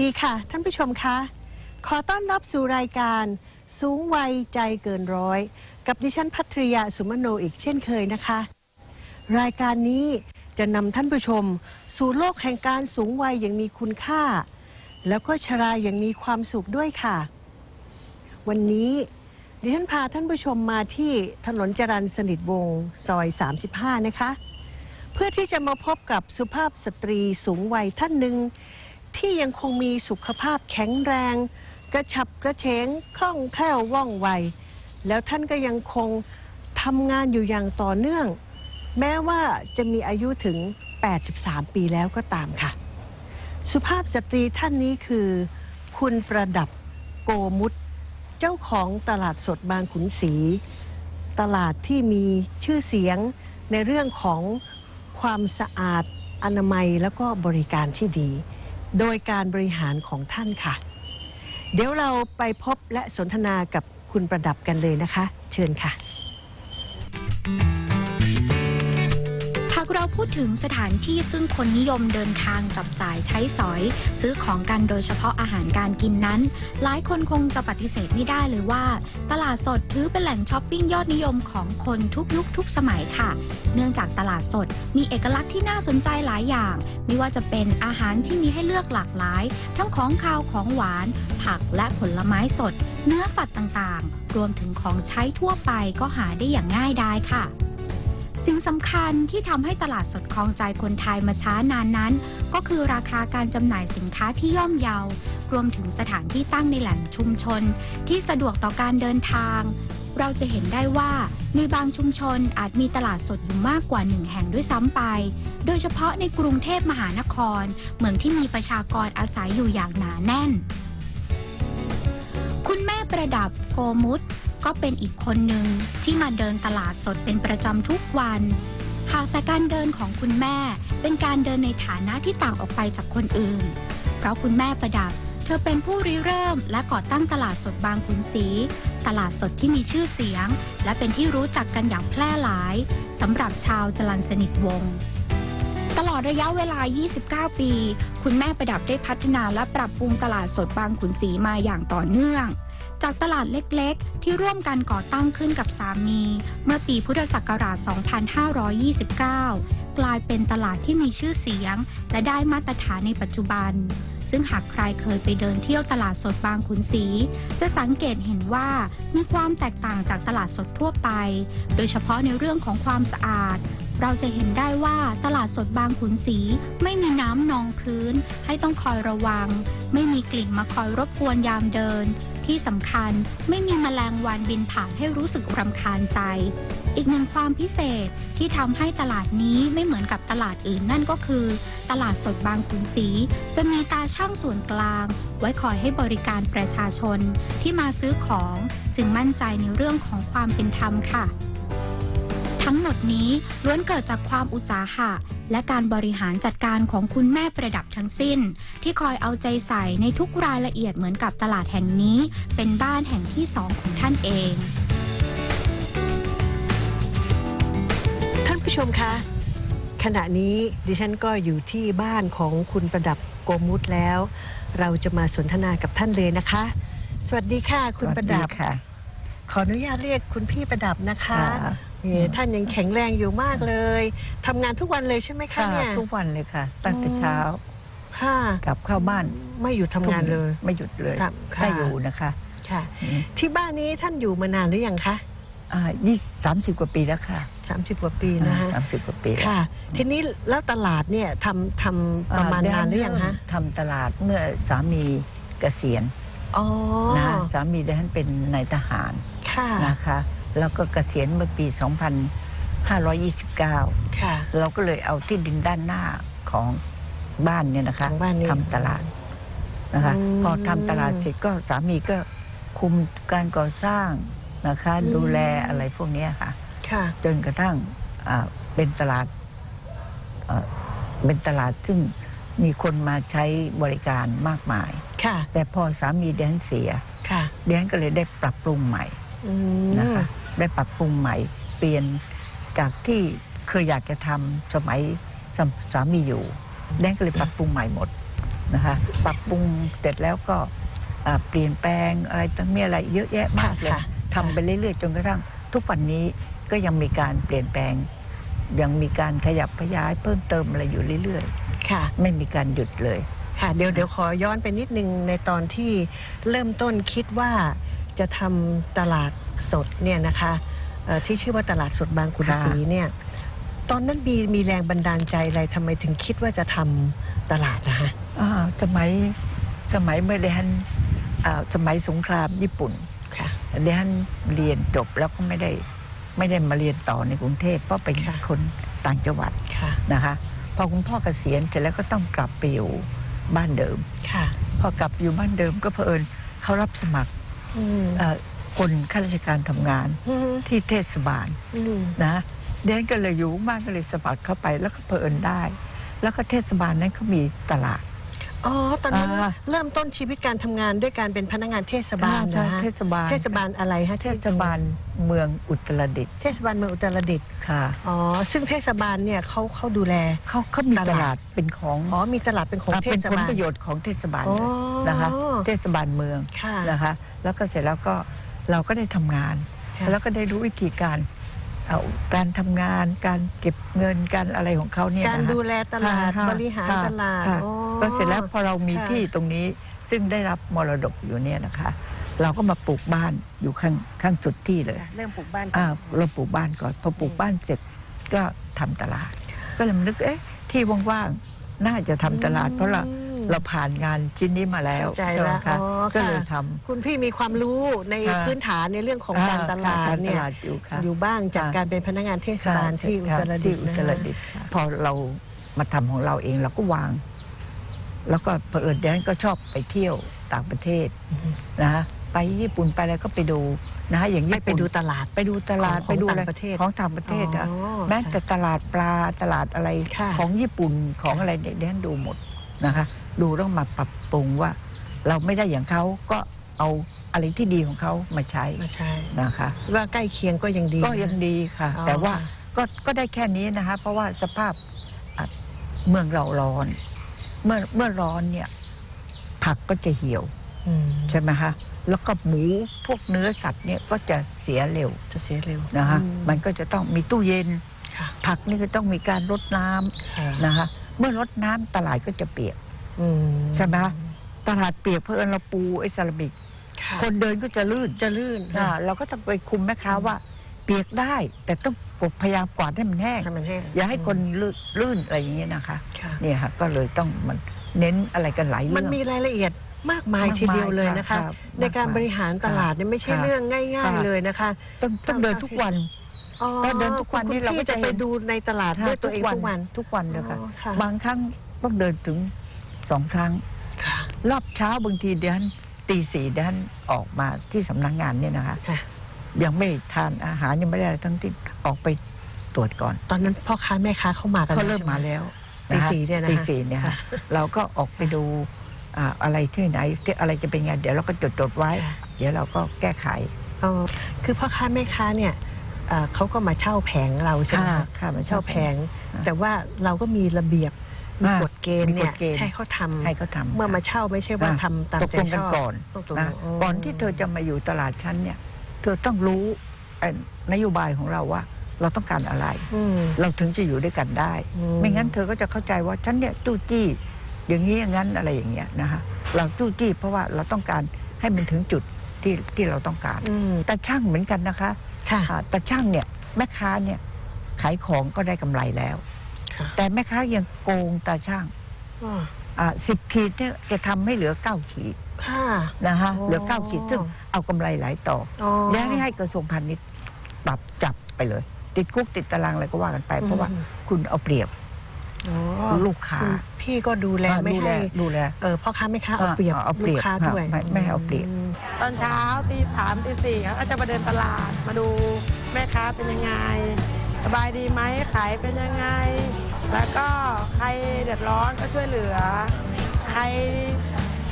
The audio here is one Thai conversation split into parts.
ดีค่ะ ท่านผู้ชมคะ ขอต้อนรับสู่รายการสูงวัยใจเกินร้อย กับดิฉันพัทรยาสุมโนอีกเช่นเคยนะคะ รายการนี้จะนำท่านผู้ชม สู่โลกแห่งการสูงวัยอย่างมีคุณค่า แล้วก็ชราอย่างมีความสุขด้วยค่ะ วันนี้ดิฉันพาท่านผู้ชมมาที่ถนนจรัญสนิทวงศ์ซอย 35 นะคะ เพื่อที่จะมาพบกับสุภาพสตรีสูงวัยท่านหนึ่ง ที่ยังคงมีสุขภาพแข็งแรง กระฉับกระเฉงคล่องแคล่วว่องไว แล้วท่านก็ยังคงทำงานอยู่อย่างต่อเนื่อง แม้ว่าจะมีอายุถึง 83 ปีแล้วก็ตามค่ะ สุภาพสตรีท่านนี้คือ คุณประดับโกมุตเจ้าของตลาดสดบางขุนศรีตลาดที่มีชื่อเสียงในเรื่องของความสะอาดอนามัยแล้วก็บริการที่ดี โดยการบริหารของท่านค่ะ เดี๋ยวเราไปพบและสนทนากับคุณประดับกันเลยนะคะ เชิญค่ะากเราพูดถึงสถานที่ซึ่งคนนิยมเดินทางจับจ่ายใช้สอย ซื้อของกันโดยเฉพาะอาหารการกินนั้น หลายคนคงจะปฏิเสธไม่ได้เลยว่า ตลาดสดถือเป็นแหล่งช้อปปิ้งยอดนิยมของคนทุกยุคทุกสมัยค่ะ เนื่องจากตลาดสดมีเอกลักษณ์ที่น่าสนใจหลายอย่าง ไม่ว่าจะเป็นอาหารที่มีให้เลือกหลากหลาย ทั้งของคาวของหวาน ผักและผลไม้สด เนื้อสัตว์ต่างๆ รวมถึงของใช้ทั่วไปก็หาได้อย่างง่ายดายค่ะ สิ่งสำคัญที่ทำให้ตลาดสดคลองใจคนไทยมาช้านานนั้น ก็คือราคาการจำหน่ายสินค้าที่ย่อมเยา รวมถึงสถานที่ตั้งในแหล่งชุมชน ที่สะดวกต่อการเดินทาง เราจะเห็นได้ว่าในบางชุมชนอาจมีตลาดสดอยู่มากกว่าหนึ่งแห่งด้วยซ้ำไป โดยเฉพาะในกรุงเทพมหานคร เมืองที่มีประชากรอาศัยอยู่อย่างหนาแน่น คุณแม่ประดับโกมุต ก็เป็นอีกคนหนึ่งที่มาเดินตลาดสดเป็นประจำทุกวัน หากแต่การเดินของคุณแม่เป็นการเดินในฐานะที่ต่างออกไปจากคนอื่น เพราะคุณแม่ประดับ เธอเป็นผู้ริเริ่ม และก่อตั้งตลาดสดบางขุนศรีตลาดสดที่มีชื่อเสียง และเป็นที่รู้จักกันอย่างแพร่หลายสำหรับชาวจรันสนิทวงศ์ตลอดระยะเวลา 29 ปี คุณแม่ประดับได้พัฒนาและปรับปรุงตลาดสดบางขุนศรีมาอย่างต่อเนื่อง จากตลาดเล็กๆ ที่ร่วมกันก่อตั้งขึ้นกับสามี เมื่อปีพุทธศักราช 2529 กลายเป็นตลาดที่มีชื่อเสียง และได้มาตรฐานในปัจจุบัน ซึ่งหากใครเคยไปเดินเที่ยวตลาดสดบางขุนศรีจะสังเกตเห็นว่ามีความแตกต่างจากตลาดสดทั่วไป โดยเฉพาะในเรื่องของความสะอาดเราจะเห็นได้ว่าตลาดสดบางขุนศรีไม่มีน้ำนองพื้น ให้ต้องคอยระวัง ไม่มีกลิ่นมาคอยรบกวนยามเดิน ที่สำคัญไม่มีแมลงวันบินผ่านให้รู้สึกรำคาญใจ อีกหนึ่งความพิเศษที่ทำให้ตลาดนี้ไม่เหมือนกับตลาดอื่นนั่นก็คือ ตลาดสดบางขุนศรีจะมีตาช่างส่วนกลาง ไว้คอยให้บริการประชาชนที่มาซื้อของจึงมั่นใจในเรื่องของความเป็นธรรมค่ะ ทั้งหมดนี้ล้วนเกิดจากความอุตสาหะ และการบริหารจัดการของคุณแม่ประดับทั้งสิ้น ที่คอยเอาใจใส่ในทุกรายละเอียดเหมือนกับตลาดแห่งนี้ เป็นบ้านแห่งที่สองของท่านเองท่านผู้ชมคะ ขณะนี้ดิฉันก็อยู่ที่บ้านของคุณประดับโกมุตแล้ว เราจะมาสนทนากับท่านเลยนะคะ สวัสดีค่ะ คุณประดับสวัสค่ะขออนุญาตเรียกคุณพี่ประดับนะคะค่ะ เอ่อท่านยังแข็งแรงอยู่มากเลยทำงานทุกวันเลยใช่ไหมคะค่ะเนี่ยทุกวันเลยค่ะ ตั้งแต่อืมเช้าค่ะ กลับเข้าบ้านไม่หยุดทำงานเลย ไม่หยุดเลยครับค่ะ ได้อยู่นะคะค่ะ อืมที่บ้านนี้ท่านอยู่มานานหรือยังคะอ่ายี่สามสิบกว่าปีแล้วค่ะ30 กว่าปีนะคะสามสิบกว่าปีแล้วค่ะ ทีนี้แล้วตลาดเนี่ยทำทำประมาณอ่นานหรือยังคะทำตลาดเมื่อสามีเกษียณอ๋อนะสามีดิฉันเป็นนายทหารค่ะ นะคะ แล้วก็เกษียณเมื่อปี 2529 ค่ะ เราก็เลยเอาที่ดินด้านหน้าของบ้านเนี่ยนะคะของบ้านนี้ทำตลาดนะคะอืม พอทำตลาดเสร็จก็สามีก็คุมการก่อสร้างนะคะอืมดูแลอะไรพวกเนี้ยค่ะ ค่ะ จนกระทั่งอ่าเป็นตลาดเอ่อเป็นตลาดซึ่งมีคนมาใช้บริการมากมาย ค่ะ แต่พอสามีเดนเสียค่ะเดนก็เลยได้ปรับปรุงใหม่ อืมนะคะ ได้ปรับปรุงใหม่ เปลี่ยนจากที่เคยอยากจะทำสมัยสมสามีอยู่แดนก็เลยปรับปรุงใหม่หมดนะคะปรับปรุงเสร็จแล้วก็อ่าเปลี่ยนแปลงอะไรตั้งมีอะไรเยอะแยะมากเลยค่ะทำไปเรื่อยๆ จนกระทั่ง ทุกวันนี้ก็ยังมีการเปลี่ยนแปลง ยังมีการขยับขยายเพิ่มเติมอะไรอยู่เรื่อยค่ะๆไม่มีการหยุดเลยค่ะเดี๋ยวเดี๋ยวขอย้อนไปนิดนึงในตอนที่เริ่มต้นคิดว่าจะทำตลาด สดเนี่ยนะคะเอ่อที่ชื่อว่าตลาดสดบางขุนค่ะ ศรีเนี่ยตอนนั้นมีมีแรงบันดาลใจอะไรทำไมถึงคิดว่าจะทำตลาดนะคะ อ่าสมัยสมัยเมื่อเดนอ่าสมัยสงครามญี่ปุ่นค่ะ เดนเรียนจบแล้วก็ไม่ได้ไม่ได้มาเรียนต่อในกรุงเทพเพราะเป็นค่ะ คนต่างจังหวัดค่ะ นะคะพอคุณพ่อเกษียณเสร็จแล้วก็ต้องกลับไปอยู่บ้านเดิม ค่ะ พอกลับอยู่บ้านเดิมก็เผอิญเขารับสมัครอืม เอ่อ คนข้าราชการทำงานอืมที่เทศบาลอืมนะเดนก็เลยอยู่บ้านก็เลยสมัครเข้าไปแล้วก็เผอิญได้ แล้วก็เทศบาลนั้นก็มีตลาดอ๋อ ตอนนั้นอ่าเริ่มต้นชีวิตการทำงานด้วยการเป็นพนักงานเทศบาลใช่นะฮะเทศบาลเทศบาลอะไรฮะเทศบาลเมืองอุตรดิตถ์เทศบาลเมืองอุตรดิตถ์ค่ะอ๋อซึ่งเทศบาลเนี่ยเขาเขาดูแลเขาเขามีตตลาดลาดเป็นของอ๋อมีตลาดเป็นของอ่าเทเป็นศผลบาลประโยชน์ของเทศบาลอ๋อนะคะเทศบาลเมืองค่ะนะคะ แล้วก็เสร็จแล้วก็ เราก็ได้ทำงานค่ะแล้วก็ได้รู้วิธีการเอาการทำงานการเก็บเงินการอะไรของเขาเนี่ยการนะคะดูแลตลาดค่ะบริหารค่ะตลาดค่ะอ๋อก็เสร็จแล้วพอเรามีค่ะที่ตรงนี้ซึ่งได้รับมรดกอยู่เนี่ยนะคะ เราก็มาปลูกบ้านอยู่ข้างข้างสุดที่เลยเริ่มปลูกบ้านอ่าเราปลูกบ้านก่อนพอปลูกบ้านเสร็จก็ทำตลาด ก็เลยมานึกเอ๊ะที่ว่างๆน่าจะทำตลาดเพราะเราอืม เราผ่านงานชิ้นนี้มาแล้วเข้าใจใช่ไหมแล้วคะอ๋อก็เลยค่ะทำคุณพี่มีความรู้ในค่ะพื้นฐานในเรื่องของอ่การตลาดค่ะกรเนี่ยตลาดอยู่ค่ะอยู่บ้างจากค่ะการเป็นพนักงานเทศบาลที่อุตรดิตถ์ที่อุนะตรดิตถ์พอเรามาทำของเราเองเราก็วาง แล้วก็เผอิญแดนก็ชอบไปเที่ยวต่างประเทศนะฮะไปญี่ปุ่นไปอะไรก็ไปดูนะฮะอย่างไปญี่ไปปุ่นดูตลาดไปดูตลาดของไปดูของอะไรต่างประเทศของต่างประเทศอะอ๋อแม้ค่ะแต่ตลาดปลาตลาดอะไรค่ะของญี่ปุ่นของอะไรเนี่ยแดนดูหมดนะคะ ดูต้องมาปรับปรุงว่า เราไม่ได้อย่างเขาก็เอาอะไรที่ดีของเขามาใช้มาใช่นะคะ ว่าใกล้เคียงก็ยังดี ก็ยังดีค่ะอ๋อแต่ว่าก็ก็ได้แค่นี้นะคะ เพราะว่าสภาพอะเมืองเราร้อน เมื่อเมื่อร้อนเนี่ย ผักก็จะเหี่ยวอืมใช่ไหมคะแล้วก็หมูพวกเนื้อสัตว์เนี่ยก็จะเสียเร็วจะเสียเร็วนะคะอืมันก็จะต้องมีตู้เย็นค่ะผักนี่ก็ต้องมีการรดน้ำค่ะนะคะเมื่อรดน้ำตลาดก็จะเปียกอืม ใช่ไหมคะตลาดเปียกเพราะเอิญเราปูไอ้ซาลามิกค่ะคนเดินก็จะลื่นจะลื่นอ่าเราก็ต้องไปคุมแม่ค้าว่า เปียกได้ แต่ต้องกดพยายามกวาดให้มันแห้งให้มันแห้งอย่าให้คนลื่นลื่นอะไรอย่างเงี้ยนะคะ ค่ะ เนี่ยค่ะก็เลยต้องมันเน้นอะไรกันหลายเรื่องมันมีรายละเอียดมากมายมากมายทีเดียวเลยนะคะ ครับในการมากมายบริหารตลาดเนี่ยไม่ใช่ค่ะเรื่องง่ายค่ะๆเลยนะคะต้องต้องเดินทุกวัน อ๋อถ้าเดินทุกวันคุณนี่เราก็พี่จะจะเห็น ไปดูในตลาดด้วยตัวเองทุกวันทุกวันเลยค่ะ อ๋อค่ะ บางครั้งต้องเดินถึง สองครั้งค่ะรอบเช้าบางทีเดินตีสี่เดินออกมาที่สำนักงานเนี่ยนะคะ ค่ะ ยังไม่ทานอาหารยังไม่ได้อะไรทั้งที่ออกไปตรวจก่อนตอนนั้นพ่อค้าแม่ค้าเข้ามากันเขาเริ่มใช่ไห มาแล้วตีะคะสี่เนี่ยนะคะตีสี่เนี่ยค่ะเราก็ออกไปดูอ่าอะไรที่ไหนที่อะไรจะเป็นไงเดี๋ยวเราก็จดจดๆไว้ ค่ะ เดี๋ยวเราก็แก้ไขอ๋อคือพ่อค้าแม่ค้าเนี่ยเอ่อเขาก็มาเช่าแผงเราใช่ไหมค่ะคะค่ะมาเช่าเช่าแผแผงง แต่ว่าเราก็มีระเบียบ มีอ่ากฎเกณฑ์เนี่ยมีกฎเกณฑ์ให้เขาทำให้เขาทำเมื่อมาเช่าไม่ใช่ว่าอะทำตามตกใจลงชกันอบก่อนต้องตกลนะงก่อนที่เธอจะมาอยู่ตลาดชั้นเนี่ย เธอต้องรู้เอ่อนโยบายของเราว่า เราต้องการอะไรอืมเราถึงจะอยู่ด้วยกันได้อืไม่งั้นเธอก็จะเข้าใจว่าฉันเนี่ยจู้จี้ อย่างนี้อย่างนั้นอะไรอย่างเงี้ยนะคะเราจู้จี้เพราะว่าเราต้องการให้มันถึงจุดที่ที่เราต้องการอืมแต่ช่างเหมือนกันนะคะค่ะอ่าแต่ช่างเนี่ยแม่ค้าเนี่ยขายของก็ได้กำไรแล้ว ค่ะแต่แม่ค้ายังโกงตาช่างอ๋ออ่าสิบขีดเนี่ยจะทำให้เหลือเก้าขีดค่ะ นะคะโอ้ เหลือเก้าขีดซึ่งเอากำไรหลายต่ออ๋ออแล้วให้กระทรวงพาณิชย์ปรับจับไปเลย ติดคุกติดตารางอะไรก็ว่ากันไป เพราะว่าคุณเอาเปรียบอ๋อลูกค้าคุณพี่ก็ดูแลไม่ดูแลให้ดูแล เออพ่อค้าแม่ค้าเอาเปรียบอ่าเอาเปรีลูยกบค้าด้วยไม่ไม่ให้เอาเปรียบ ม ตอนเช้าตีสามตีสี่เขาก็จะมาเดินตลาดมาดูแม่ค้าเป็นยังไง สบายดีไหมขายเป็นยังไง แล้วก็ใครเดือดร้อนก็ช่วยเหลือ ใคร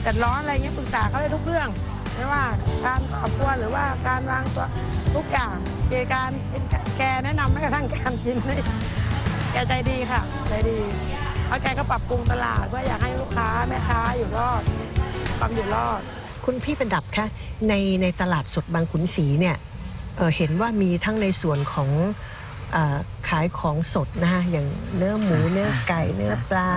เดือดร้อนอะไรเงี้ยปรึกษาเขาได้ทุกเรื่องไม่ว่าการครอบครัวหรือว่าการวางตัวทุกอย่างเกี่ยวกับการแกแนะนำแม้กระทั่งการกินนี่แกใจดีค่ะใจดีแล้วแกก็ปรับปรุงตลาดเพื่ออยากให้ลูกค้าแม่ค้าอยู่รอดความอยู่รอด คุณพี่ประดับคะในในตลาดสดบางขุนศรีเนี่ยเอ่อเห็นว่ามีทั้งในส่วนของ ขายของสดนะคะอย่างเนื้อหมูอ่าเนื้อไก่เนื้อปลา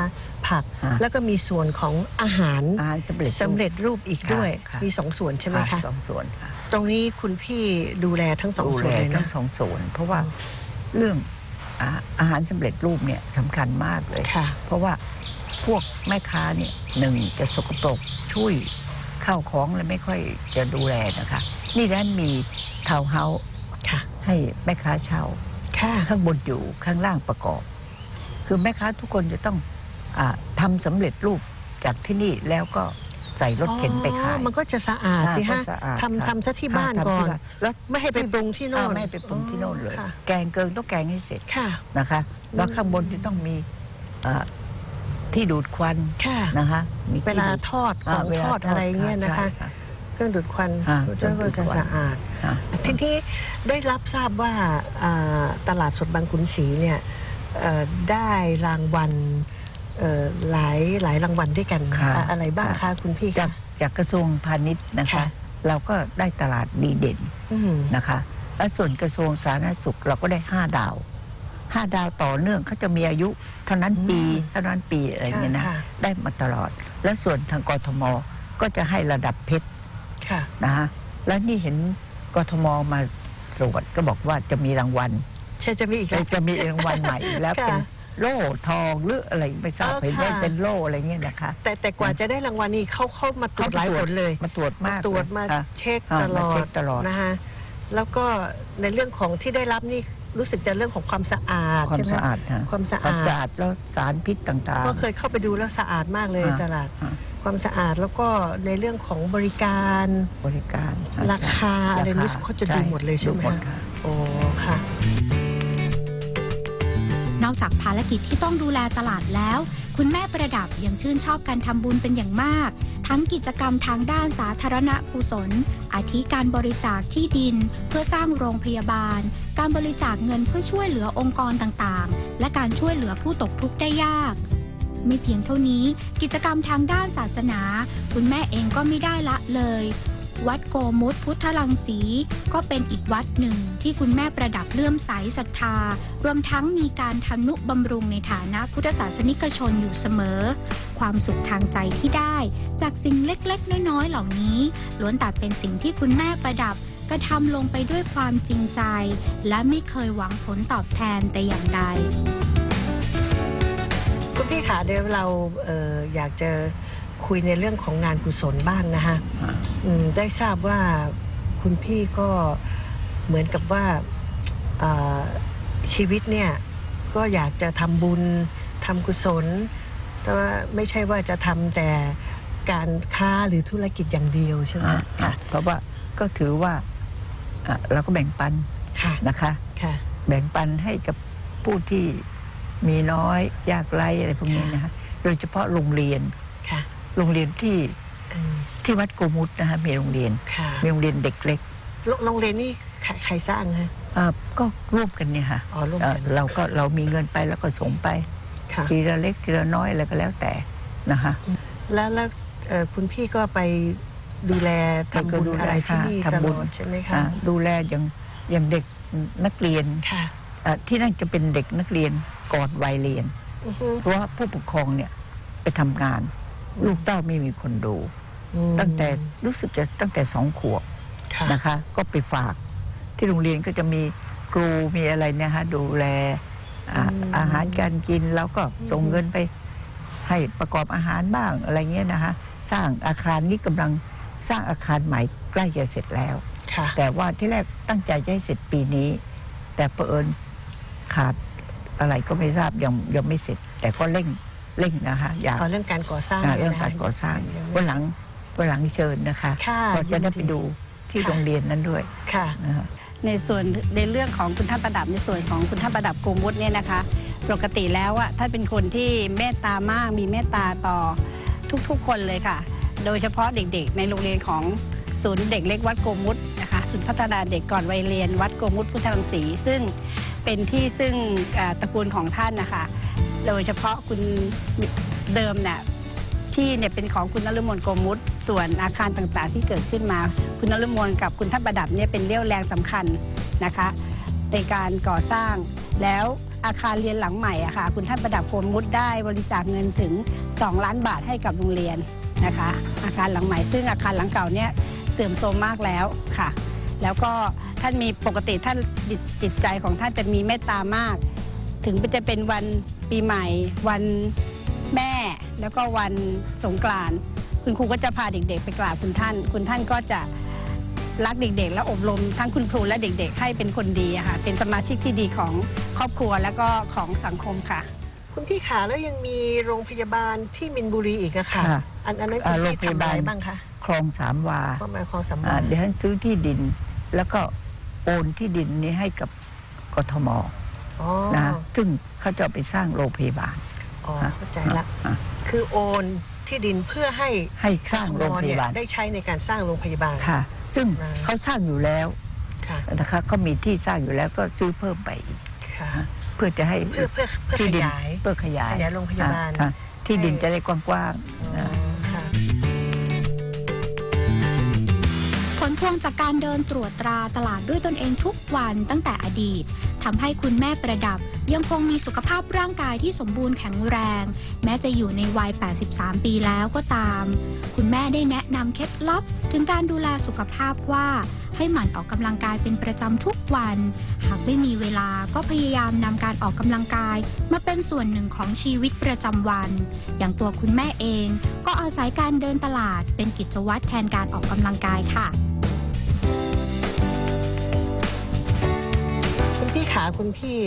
ผักอ่าแล้วก็มีส่วนของอาหารอาหารสำเร็จรูปสำเร็จรูปอีกค่ะด้วยค่ะมีสองส่วนใช่ไหมค่ะคะสองส่วนค่ะตรงนี้คุณพี่ดูแลทั้งสองดูส่วแลนเลยทั้นะงสองส่วน เพราะว่าเรื่องอาอาหารสำเร็จรูปเนี่ยสำคัญมากเลยค่ะเพราะว่าพวกแม่ค้าเนี่ยหนึ่งจะสกปรกช่วยข้าวของแล้วไม่ค่อยจะดูแลนะคะ นี่ด้านมีทาวน์เฮาส์ค่ะให้แม่ค้าเช่าค่ะ ข้างบนอยู่ข้างล่างประกอบ คือแม่ค้าทุกคนจะต้องอาทำสำเร็จรูปจากที่นี่แล้วก็ใส่รถเข็นไปขายอ๋อมันก็จะสะอาดอ่าสิก็ฮะสะอาดทำค่ะทำซะที่ค่ะบ้านทำที่ก่อนบ้านแล้วไม่ให้ไปปรุงที่โน่อ่านไม่ไปปรุงที่โน่นเลยค่ะแกงเกิงต้องแกงให้เสร็จค่ะนะคะ แล้วข้างบนจะต้องมีอ่าที่ดูดควันค่ะนะคะมีเวที่ลาดูดทอดของวลาทอดอะไรเงี้ยนะคะใช่เครื่องดูดควันอ่าก็จะเครื่องดูดควันสะอาด ค่ะ ทีนี้ได้รับทราบว่าอ่าตลาดสดบางขุนศรีเนี่ยเอ่อได้รางวัลเอ่อหลายหลายรางวัลด้วยกันค่ะ อะอะไรบ้างคะค่ะคุณพี่จาคะ กจากกระทรวงพาณิชย์นะคะ ค่ะ เราก็ได้ตลาดดีเด่นอืมนะคะ และส่วนกระทรวงสาธารณสุขเราก็ได้ห้าดาวห้าดาวต่อเนื่องเขาจะมีอายุเท่านั้นปีเท่านั้นปีอะไรเงี้ยนะ ค่ะได้มาตลอด และส่วนทางกทมก็จะให้ระดับเพชร ค่ะ นะคะและนี่เห็น กทมมาตรวจก็บอกว่าจะมีรางวัลใช่จะมีอีกแล้ว จะมีรางวัลใหม่อีกแล้วค่ะเป็นโล่ทองหรืออะไรไม่ทราบอ๋อเห็นได้ค่ะ เป็นโล่อะไรเงี้ยนะคะแต่แต่กว่าจะได้รางวัลนี้เขาเข้ามาตรวจหลายผลเลย มาตรวจมามากตรวจเลยมาค่ะ เช็คอ่าตลอมาเช็ดคตลอดนะคะแล้วก็ในเรื่องของที่ได้รับนี่รู้สึกจะเรื่องของความสะอาดความใช่ไหม สะอาดนะความสะความอาดสะอาด แล้วสารพิษต่าง ก็เคยเข้าไปดูแล้วสะอาดมากเลยอ่า ตลาดอ่า ความสะอาดแล้วก็ในเรื่องของบริการๆบริการราคาอะไรรู้สึกเขาจะดูหมดเลยใช่ไหมดูดคะค่ะโอ้ค่ะ นอกจากภารกิจที่ต้องดูแลตลาดแล้ว คุณแม่ประดับยังชื่นชอบการทำบุญเป็นอย่างมาก ทั้งกิจกรรมทางด้านสาธารณกุศล อาทิการบริจาคที่ดิน เพื่อสร้างโรงพยาบาล การบริจาคเงินเพื่อช่วยเหลือองค์กรต่างๆ และการช่วยเหลือผู้ตกทุกข์ได้ยาก ไม่เพียงเท่านี้กิจกรรมทางด้านศาสนา คุณแม่เองก็ไม่ได้ละเลย วัดโกมุตพุทธลังสี ก็เป็นอีกวัดหนึ่งที่คุณแม่ประดับเลื่อมใสศรัทธา รวมทั้งมีการทำนุบำรุงในฐานะพุทธศาสนิกชนอยู่เสมอ ความสุขทางใจที่ได้ จากสิ่งเล็กๆ น้อยๆ เหล่านี้ ล้วนแต่เป็นสิ่งที่คุณแม่ประดับกระทำลงไปด้วยความจริงใจ และไม่เคยหวังผลตอบแทนแต่อย่างใด คุณพี่ขาเดี๋ยวเราเอ่ออยากจะคุยในเรื่องของงานกุศลบ้างนะคะอ่าอืมได้ทราบว่าคุณพี่ก็เหมือนกับว่าเอ่อชีวิตเนี่ยก็อยากจะทำบุญทำกุศล แต่ว่าไม่ใช่ว่าจะทำแต่การค้าหรือธุรกิจอย่างเดียวใช่ไหมอ่าค่ะเพราะว่าก็ถือว่าอะเราก็แบ่งปันค่ะนะคะ ค่ะ แบ่งปันให้กับผู้ที่ มีน้อยยากไร้อะไรพวกนี้นะคะโดยเฉพาะโรงเรียนค่ะโรงเรียนที่อืมที่วัดโกมุตนะคะมีโรงเรียน ค่ะมีโรงเรียนเด็กเล็กโรโรงเรียนนี่ใครใครสร้างฮะอ่าก็ร่วมกันเนี่ยค่ะอ๋อร่วมเอ่อกันเราก็เรามีเงินไปแล้วก็ส่งไป ค่ะ ทีละเล็กทีละน้อยอะไรก็แล้วแต่นะคะแล้วแล้วเอ่อคุณพี่ก็ไปดูแลทำบุญอะไรที่นี่ตทำลบุญอดใช่ไหมคะอ่าดูแลอย่างอย่างเด็กนักเรียนค่ะ อ่าที่นั่นจะเป็นเด็กนักเรียน ก่อนวัยเรียนอือฮึเพราะว่าผู้ปกครองเนี่ยไปทำงาน ลูกเต้าไม่มีคนดูอืมตั้งแต่รู้สึกจะตั้งแต่สองขวบค่ะนะคะ ก็ไปฝาก ที่โรงเรียนก็จะมีครูมีอะไรเนี่ยฮะดูแลอ่าอาหารการกินแล้วก็ส่งเงินไป ให้ประกอบอาหารบ้างอะไรเงี้ยนะคะ สร้างอาคารนี้กำลังสร้างอาคารใหม่ใกล้จะเสร็จแล้ว ค่ะ แต่ว่าที่แรกตั้งใจจะให้เสร็จปีนี้ แต่เผอิญขาด อะไรก็ไม่ทราบยังยังไม่เสร็จ แต่ก็เร่งเร่งนะคะอยากเอาเรื่องการก่อสร้างอ่านี่ยเรื่องนะคะการก่อสร้างยังไม่วันหลังวันหลังเชิญนะคะค่ะก็จะได้ยินไปดูที่ค่ะโรงเรียนนั้นด้วยค่ะ นะคะ ในส่วนในเรื่องของคุณท่านประดับในส่วนของคุณท่านประดับโกมุตเนี่ยนะคะ ปกติแล้วอะท่านเป็นคนที่เมตตามากมีเมตตาต่อทุกๆ คนเลยค่ะ โดยเฉพาะเด็กๆ ในโรงเรียนของศูนย์เด็กเล็กวัดโกมุตนะคะศูนย์พัฒนาเด็กก่อนวัยเรียนวัดโกมุตพุทธรังสีซึ่ง เป็นที่ซึ่งตระกูลของท่านนะคะ โดยเฉพาะคุณเดิมเนี่ยที่เนี่ยเป็นของคุณนฤมลโกมุตส่วนอาคารต่างๆ ที่เกิดขึ้นมา คุณนฤมลกับคุณท่านประดับเนี่ยเป็นเรี่ยวแรงสำคัญนะคะ ในการก่อสร้างแล้วอาคารเรียนหลังใหม่อะค่ะ คุณท่านประดับโกมุตได้บริจาคเงินถึง 2 ล้านบาทให้กับโรงเรียนนะคะ อาคารหลังใหม่ ซึ่งอาคารหลังเก่าเนี่ยเสื่อมโทรมมากแล้วค่ะ แล้วก็ท่านมีปกติท่านจิตจิตใจของท่านจะมีเมตตามาก ถึงจะเป็นวันปีใหม่ วันแม่ แล้วก็วันสงกรานต์คุณครูก็จะพาเด็กๆ ไปกราบคุณท่าน คุณท่านก็จะรักเด็กๆ และอบรมทั้งคุณครูและเด็กๆ ให้เป็นคนดีอะค่ะ เป็นสมาชิกที่ดีของครอบครัวและก็ของสังคมค่ะ คุณพี่ขาแล้วยังมีโรงพยาบาลที่มินบุรีอีกอะค่ะค่ะอันอันนั้นอ่าคุณโรงพี่พยาทำอะบาลไรบ้างคะคลองสามวาความหมายของสำอ่าคัญเดี๋ยวฉันซื้อที่ดิน แล้วก็โอนที่ดินนี้ให้กับกทมอ๋อนะซึ่งเขาจะเอาไปสร้างโรงพยาบาล อ๋อเข้าใจละอะ คือโอนที่ดินเพื่อให้ให้สร้างโรงพยาบาลเนี่ยได้ใช้ในการสร้างโรงพยาบาล ค่ะ ซึ่งอ่า เขาสร้างอยู่แล้วค่ะ นะคะเขามีที่สร้างอยู่แล้วก็ซื้อเพิ่มไปอีกค่ะ เพื่อจะให้เพื่อเพื่อเพื่อที่ขดินยาย เพื่อขยายขยายโรงพยาบาล ค่ะที่ดินให้จะได้กว้างๆอ๋อนะ พวงจากการเดินตรวจตราตลาดด้วยตนเองทุกวันตั้งแต่อดีตทำให้คุณแม่ประดับ ยังคงมีสุขภาพร่างกายที่สมบูรณ์แข็งแรง แม้จะอยู่ในวัย 83 ปีแล้วก็ตาม คุณแม่ได้แนะนำเคล็ดลับ ถึงการดูแลสุขภาพว่าให้หมั่นออกกำลังกายเป็นประจำทุกวัน หากไม่มีเวลาก็พยายามนำการออกกำลังกาย มาเป็นส่วนหนึ่งของชีวิตประจำวัน อย่างตัวคุณแม่เอง ก็อาศัยการเดินตลาดเป็นกิจวัตรแทนการออกกำลังกายค่ะ คุณพี่ขาคุณพี่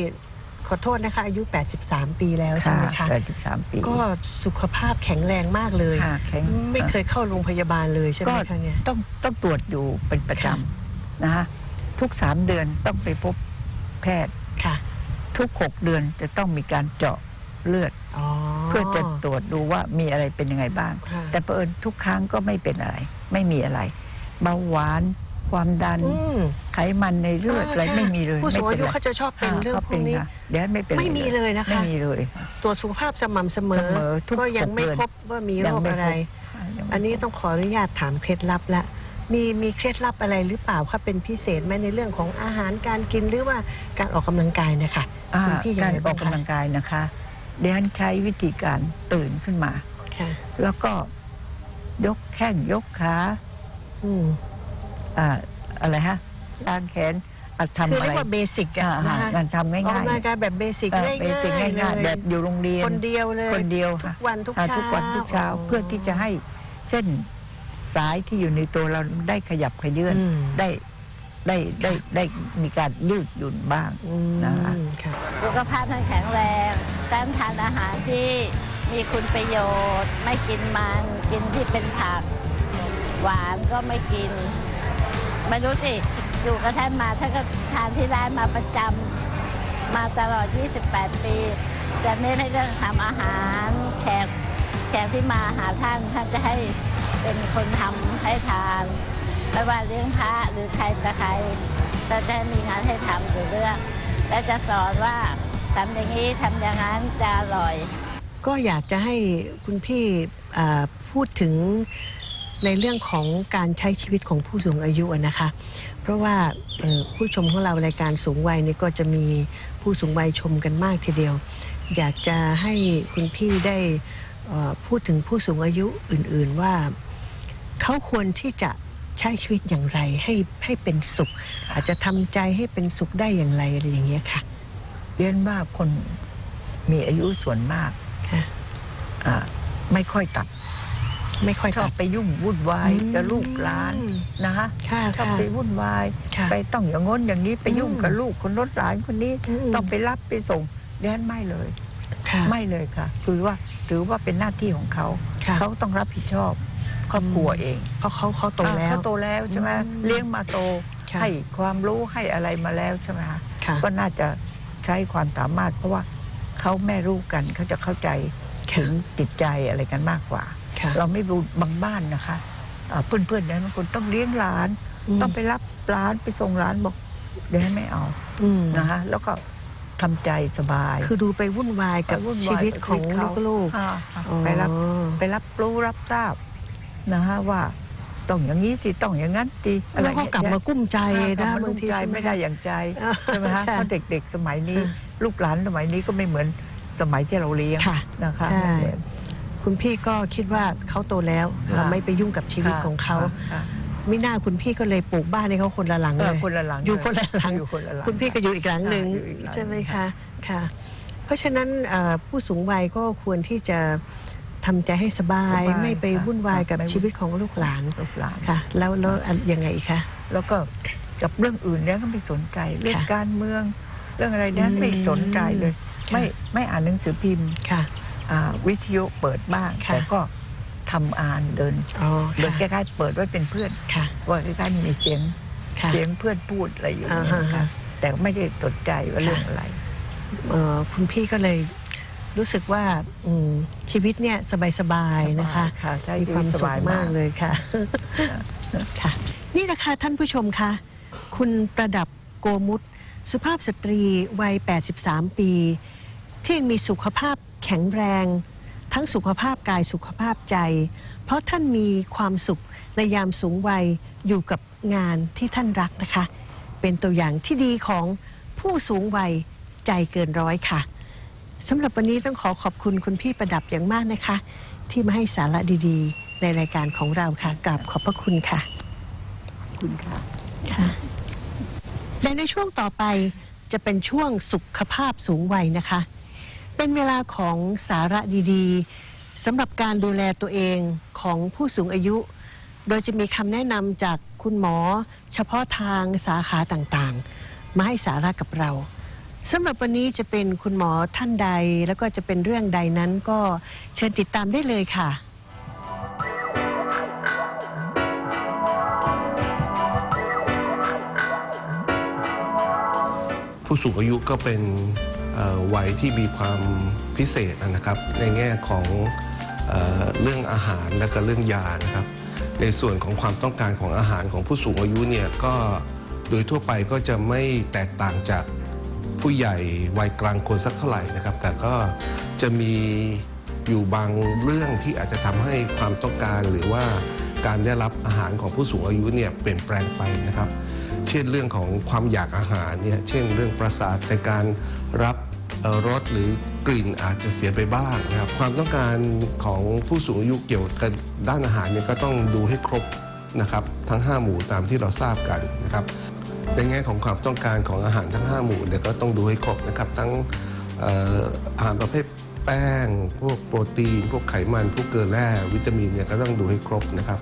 ขอโทษนะคะ อายุ 83 ปีแล้วใช่ค่ะไหมคะแปดสิบสามปี ก็สุขภาพแข็งแรงมากเลย ค่ะแข็งไม่เคยเข้าโรงพยาบาลเลยใช่ไหมก็คะเนี่ย ต้องต้องตรวจอยู่เป็นประจค่ะำนะคะทุกสามเดือนต้องไปพบแพทย์ ค่ะ ทุกหกเดือนจะต้องมีการเจาะเลือด อ๋อ เพื่อจะตรวจดูว่ามีอะไรเป็นยังไงบ้าง ค่ะ แต่เผอิญทุกครั้งก็ไม่เป็นอะไร ไม่มีอะไร เบาหวาน ความดัน อืม ไขมันในเลือดอะไรใช่ไม่มีเลยผู้สูงไม่อายุไรเขาจะชอบเป็นเรื่องขาพวกนี้ค่ะเดี๋ยวไม่เป็นไม่มีเลยนะคะ ไม่มีเลย ตรวจสุขภาพสม่ำเสมอ เสมอทุกก็ยังไม่หกเดือนพบว่ามีโรยังคไม่อะไรพบยังไม่อันนี้พบต้องขออนุญาตถามเคล็ดลับละ มีมีเคล็ดลับอะไรหรือเปล่าคะเป็นพิเศษไหมในเรื่องของอาหารการกินหรือว่าการออกกำลังกายนะคะอ่าคุณพี่ยังการไงอบ้าองกคะกำลังกายนะคะเดี๋ยวฉันใช้วิธีการตื่นขึ้นมา ค่ะ แล้วก็ยกแข้งยกขา อืม อ่าอะไรฮะล้างแขนอะคือทำอะเรียไรกว่าเบสิกอะอ่านะคะงานทำง่ายออกกำลังกายแบบเบสิกๆเอ่อง่ายเบสิกๆง่ายๆเลแบบยอยู่โรงเรียน คนเดียวเลย คนเดียวทุค่ะกวันทุกอ่าเช้าทุกวันทุกเช้าเพื่อที่จะให้เส้นสายที่อยู่ในตัวเราได้ขยับขยื่นอืม ได้ได้ได้ได้มีการยืดหยุ่นบ้าง อืมนะคะ ค่ะสุขภาพท่านแข็งแรงการทานอาหารที่มีคุณประโยชน์ ไม่กินมัน กินที่เป็นผัก หวานก็ไม่กิน ไม่รู้สิอยู่กับท่านมาท่านก็ทานที่ร้านมาประจำมาตลอด 28 ปีจะเน้นในเรื่องทำอาหารแขกแขกที่มาหาท่านท่านจะให้เป็นคนทำให้ทานไม่ว่าเลี้ยงพระหรือใครแต่ใครท่จะมีงานให้ทำอยู่เรื่องและจะสอนว่าทำอย่างนี้ทำอย่างนั้นจะอร่อย ก็อยากจะให้คุณพี่พูดถึง ในเรื่องของการใช้ชีวิตของผู้สูงอายุอะนะคะ เพราะว่าเอ่อผู้ชมของเรารายการสูงวัยนี่ก็จะมีผู้สูงวัยชมกันมากทีเดียว อยากจะให้คุณพี่ได้เอ่อพูดถึงผู้สูงอายุอื่น ๆ ว่าเขาควรที่จะใช้ชีวิตอย่างไรให้ให้เป็นสุข อาจจะทำใจให้เป็นสุขได้อย่างไรอะไรอย่างเงี้ยค่ะเรียนว่าคนมีอายุส่วนมากค่ะอ่าไม่ค่อยตัด ไม่ค่อยชอบตัดไปยุ่งวุ่นวายอืมกับลูกหลานนะคะค่ะชอบค่ะไปวุ่นวายค่ะไปต้องอย่างง้นอย่างนี้ไปยุ่งอืมกับลูกคนรถหลานคนนี้อืมต้องไปรับไปส่งเรียนไม่เลยค่ะไม่เลยค่ะ คือว่าถือว่าเป็นหน้าที่ของเขาค่ะเขาต้องรับผิดชอบครอบครัวเอง เพราะเขาเขาโตแล้วอ่าเขาโตแล้วใช่ไหมอืมเลี้ยงมาโตค่ะให้ความรู้ให้อะไรมาแล้วใช่ไหมคะค่ะก็น่าจะใช้ความสามารถ เพราะว่าเขาแม่รู้กันเขาจะเข้าใจถึงจิตใจอะไรกันมากกว่าค่ะ เราไม่รู้บางบ้านนะคะอ่าเพื่อนๆเนี่ยบางคนต้องเลี้ยงหลาน ต้องไปรับหลานไปส่งหลานบอกเดี๋ยวให้ไม่เอาอืมนะคะแล้วก็ทำใจสบาย คือดูไปวุ่นวายกับไปวุ่นชีวายวิตของกับชีวิตเขาลูกอ่าๆอ๋อไปรับไปรับรู้รับทราบนะฮะว่าต้องอย่างนี้สิต้องอย่างนั้นสิอะไรแล้วก็เงี้ยกลับมากุ้มใจกลันะบมาบางทีใจใช่หไม่ได้อย่างใจอ่าใช่ไหมฮะค่ะเพราะเด็กๆ สมัยนี้ ลูกหลานสมัยนี้ก็ไม่เหมือนสมัยที่เราเลี้ยงค่ะนะคะ คุณพี่ก็คิดว่าเขาโตแล้ว ค่ะ เราไม่ไปยุ่งกับชีวิตของเขา ค่ะ ไม่น่าคุณพี่ก็เลยปลูกบ้านให้เขาคนละหลังเอเลอยคนละหลังอยู่คนละหลังอยู่คนละหลังคุณพี่ก็อยู่อีกหลังหนึ่งค่ะอยู่อีกหลัง ใช่ไหมคะค่ะ เพราะฉะนั้นเอ่อผู้สูงวัยก็ควรที่จะทำใจให้สบาย สบายไม่ไปค่ะวุ่นวายกับไม่วุ่น ชีวิตของลูกหลานลูกหลาน ค่ะ แล้วแล้วอันยังไงอีกคะ แล้วก็กับเรื่องอื่นเนี่ยก็ไม่สนใจเรื่องค่ะการเมือง เรื่องอะไรเนี่ยอืมไม่สนใจเลย ค่ะ ไม่ไม่อ่านหนังสือพิมพ์ ค่ะ อ่าวิทยุเปิดบ้างค่ะ แต่ก็ทำอ่านเดินอ๋อเดินใกค่ะล้ๆเปิดไว้เป็นเพื่อนค่ะว่าใกล้ๆมีเสียงค่ะ เสียงเพื่อนพูดอะไรอยู่อ่าเนี่ยฮะ นะคะแต่ไม่ได้สนใจว่าเรื่องอะไร เอ่อคุณพี่ก็เลยรู้สึกว่าอืมชีวิตเนี่ยสบายๆนะคะ ค่ะใช้มีชีควาวิมตสสุขบายมากเลยค่ะ ค่ะ นี่นะคะท่านผู้ชมคะ คุณประดับโกมุตสุภาพสตรีวัย 83 ปี ที่ยังมีสุขภาพ แข็งแรง ทั้งสุขภาพกายสุขภาพใจ เพราะท่านมีความสุขในยามสูงวัยอยู่กับงานที่ท่านรักนะคะ เป็นตัวอย่างที่ดีของผู้สูงวัยใจเกินร้อยค่ะสำหรับวันนี้ต้องขอขอบคุณคุณพี่ประดับอย่างมากนะคะ ที่มาให้สาระดีๆ ในรายการของเราค่ะกราบขอบพระคุณค่ะคุณค่ะค่ะและในช่วงต่อไปจะเป็นช่วงสุขภาพสูงวัยนะคะ เป็นเวลาของสาระดีๆสำหรับการดูแลตัวเองของผู้สูงอายุ โดยจะมีคำแนะนำจากคุณหมอ เฉพาะทางสาขาต่างๆ มาให้สาระกับเราสำหรับวันนี้จะเป็นคุณหมอท่านใด แล้วก็จะเป็นเรื่องใดนั้นก็เชิญติดตามได้เลยค่ะ ผู้สูงอายุก็เป็น วัยที่มีความพิเศษนะครับ ในแง่ของเออเรื่องอาหารและก็เรื่องยานะครับ ในส่วนของความต้องการของอาหารของผู้สูงอายุเนี่ยก็โดยทั่วไปก็จะไม่แตกต่างจากผู้ใหญ่วัยกลางคนสักเท่าไหร่นะครับ แต่ก็จะมีอยู่บางเรื่องที่อาจจะทำให้ความต้องการหรือว่าการได้รับอาหารของผู้สูงอายุเนี่ยเปลี่ยนแปลงไปนะครับ เช่นเรื่องของความอยากอาหารเนี่ยเช่นเรื่องประสาทในการรับรสหรือกลิ่นอาจจะเสียไปบ้างนะครับความต้องการของผู้สูงอายุเกี่ยวกับด้านอาหารเนี่ยก็ต้องดูให้ครบนะครับทั้ง 5 หมู่ตามที่เราทราบกันนะครับในแง่ของความต้องการของอาหารทั้ง 5 หมู่เนี่ยก็ต้องดูให้ครบนะครับทั้งเอ่อาหารประเภทแป้ง พวกโปรตีน พวกไขมัน พวกเกลือแร่วิตามินเนี่ยก็ต้องดูให้ครบนะครับ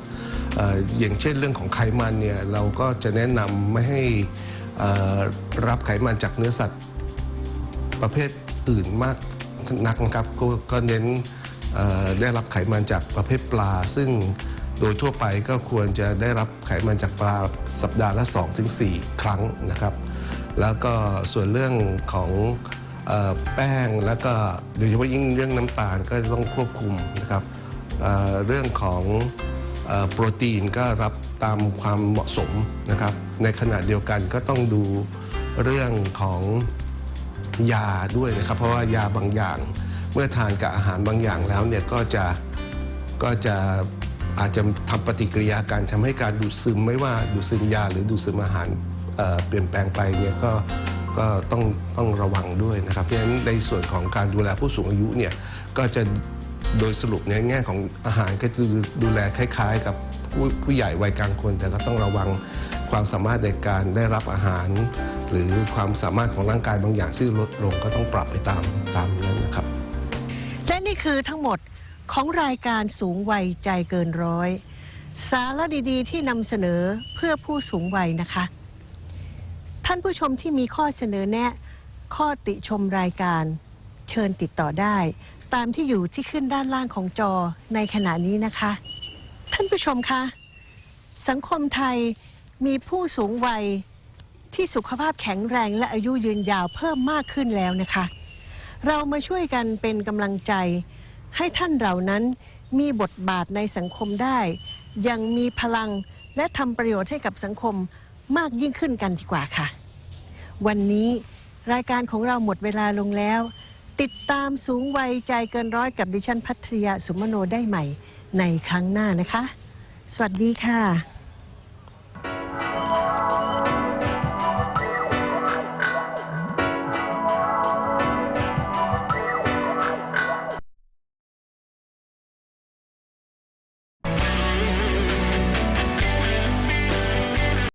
อย่างเช่นเรื่องของไขมันเนี่ยเราก็จะแนะนำไม่ให้รับไขมันจากเนื้อสัตว์ประเภทอื่นมากนักนะครับกก็เน้นได้รับไขมันจากประเภทปลา ซึ่งโดยทั่วไปก็ควรจะได้รับไขมันจากปลาสัปดาห์ละ 2-4 ครั้งนะครับ แล้วก็ส่วนเรื่องของออแป้งแล้วก็โดยเฉพาะยิ่งเรื่องน้ำตาลก็ต้องควบคุมนะครับเเรื่องของ โปรตีนก็รับตามความเหมาะสมนะครับ ในขณะเดียวกันก็ต้องดูเรื่องของยาด้วยนะครับ เพราะว่ายาบางอย่าง เมื่อทานกับอาหารบางอย่างแล้วเนี่ยก็จะก็จะอาจจะทำปฏิกิริยาการทำให้การดูดซึมไม่ว่าดูดซึมยาหรือดูดซึมอาหารเเปลี่ยนแปลงไปเนี่ยก็ก็ต้องต้องระวังด้วยนะครับเพราะฉะนั้นในส่วนของการดูแลผู้สูงอายุเนี่ยก็จะ โดยสรุปในแง่ของอาหารก็จะดูแลคล้าย ๆ กับผู้ผู้ใหญ่วัยกลางคน แต่ก็ต้องระวังความสามารถในการได้รับอาหาร หรือความสามารถของร่างกายบางอย่างที่ลดลงก็ต้องปรับไปตามตามนั้นนะครับ และนี่คือทั้งหมดของรายการสูงวัยใจเกินร้อย สาระดีๆ ที่นำเสนอเพื่อผู้สูงวัยนะคะ ท่านผู้ชมที่มีข้อเสนอแนะ ข้อติชมรายการ เชิญติดต่อได้ ตามที่อยู่ที่ขึ้นด้านล่างของจอในขณะนี้นะคะ ท่านผู้ชมคะ สังคมไทยมีผู้สูงวัยที่สุขภาพแข็งแรงและอายุยืนยาวเพิ่มมากขึ้นแล้วนะคะ เรามาช่วยกันเป็นกำลังใจ ให้ท่านเหล่านั้นมีบทบาทในสังคมได้ยังมีพลังและทำประโยชน์ให้กับสังคมมากยิ่งขึ้นกันดีกว่าค่ะ วันนี้รายการของเราหมดเวลาลงแล้ว ติดตามสูงวัยใจเกินร้อยกับดิฉันพัทรยาสุมโนได้ใหม่ในครั้งหน้านะคะ สวัสดีค่ะ